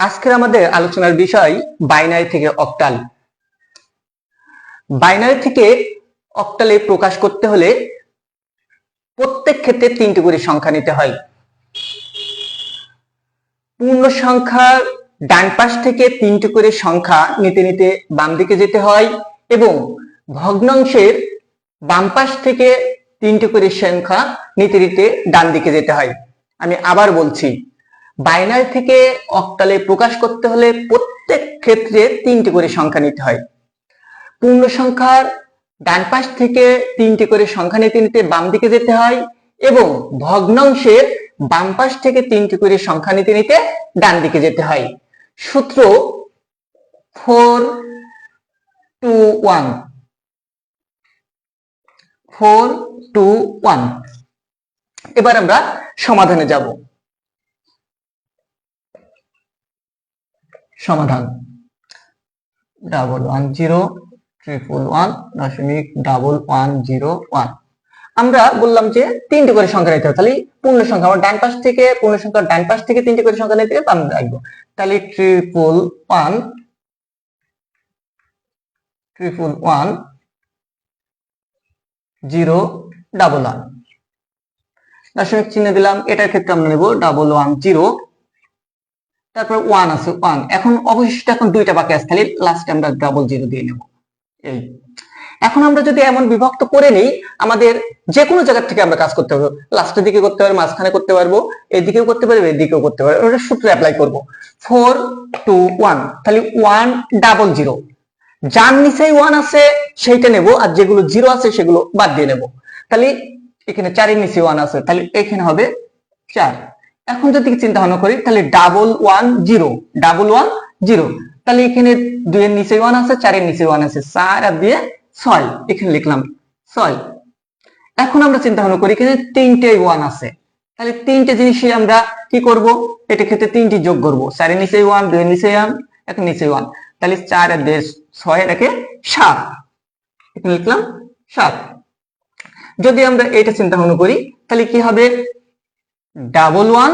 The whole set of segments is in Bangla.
আজকের আমাদের আলোচনার বিষয় বাইনারি থেকে অক্টাল বাইনারি থেকে অক্টালে প্রকাশ করতে হলে প্রত্যেক ক্ষেত্রে তিনটি করে সংখ্যা নিতে হয়। পূর্ণ সংখ্যার ডান পাশ থেকে তিনটি করে সংখ্যা নিতে নিতে বাম দিকে যেতে হয় এবং ভগ্নাংশের বাম পাশ থেকে তিনটি করে সংখ্যা নিতে নিতে ডান দিকে যেতে হয়। আমি আবার বলছি বাইনারি থেকে অক্টালে প্রকাশ করতে হলে প্রত্যেক ক্ষেত্রে তিনটি করে সংখ্যা নিতে হয়। পূর্ণ সংখ্যার ডান পাশ থেকে তিনটি করে সংখ্যা নিতে নিতে বাম দিকে যেতে হয় এবং ভগ্নাংশের বাম পাশ থেকে তিনটি করে সংখ্যা নিতে নিতে ডান দিকে যেতে হয়। সূত্র four two one four two one এবার আমরা সমাধানে যাব। সমাধান। Double one zero triple one দশমিক ডাবল ওয়ান জিরো ওয়ান আমরা বললাম যে তিনটে করে সংখ্যা নিতে হবে, তাহলে পূর্ণ সংখ্যা আমার ডান পাশ থেকে পূর্ণ সংখ্যা ডান পাশ থেকে তিনটে করে সংখ্যা নিতে হবে, আমরা রাখব। তাহলে triple one triple one zero double one দশমিক চিহ্ন দিলাম, এটার ক্ষেত্রে আমরা নেব ডাবল ওয়ান জিরো তারপর ওয়ান আছে ওয়ান এখন অবশিষ্ট এখন দুইটা বাকি আছে তাহলে লাস্টে আমরা ডাবল জিরো দিয়ে নেব। এই। এখন আমরা যদি এমন বিভক্ত করে নেই, আমাদের যে কোনো জায়গা থেকে আমরা কাজ করতে পারব। লাস্টের দিকে করতে পারব, মাঝখানে করতে পারব, এদিকেও করতে পারব, এদিকেও করতে পারব। ওটা সূত্র অ্যাপ্লাই করব। ফোর টু ওয়ান তাহলে ওয়ান ডাবল জিরো যার নিচেই ওয়ান আছে, সেইটা নেব, আর যেগুলো জিরো আছে, সেগুলো বাদ দিয়ে নেব। তাহলে এখানে চারের নিচে ওয়ান আছে, তাহলে এখানে হবে চার। এখন যদি চিন্তা ভাবনা করি, তাহলে double one zero double one zero তাহলে এখানে দুইয়ের নিচে ওয়ান আছে, চারের নিচে ওয়ান আছে, চার আর দিয়ে ছয়। এখানে লিখলাম ছয়। এখন আমরা চিন্তা ভাবনা করি, এখানে তিনটে ওয়ান আছে। তাহলে তিনটে জিনিসই আমরা কি করব? এটা ক্ষেত্রে তিনটি যোগ করব। চারের নিচে ওয়ান দুইয়ের নিচে ওয়ান এখন নিচে ওয়ান তাহলে চার আর দেড় ছয় রেখে সাত। এখানে লিখলাম সাত। যদি আমরা এটা চিন্তা ভাবনা করি, তাহলে কি হবে? ডাবল ওয়ান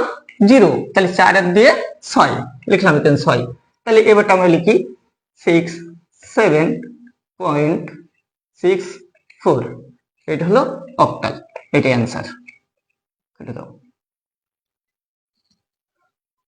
জিরো তাহলে চার আর দিয়ে ছয়, লিখলাম এখানে ছয়। তাহলে এবারটা আমরা লিখি six seven point six four এটা হলো অক্টাল এটাই অ্যান্সার কেটে দাও।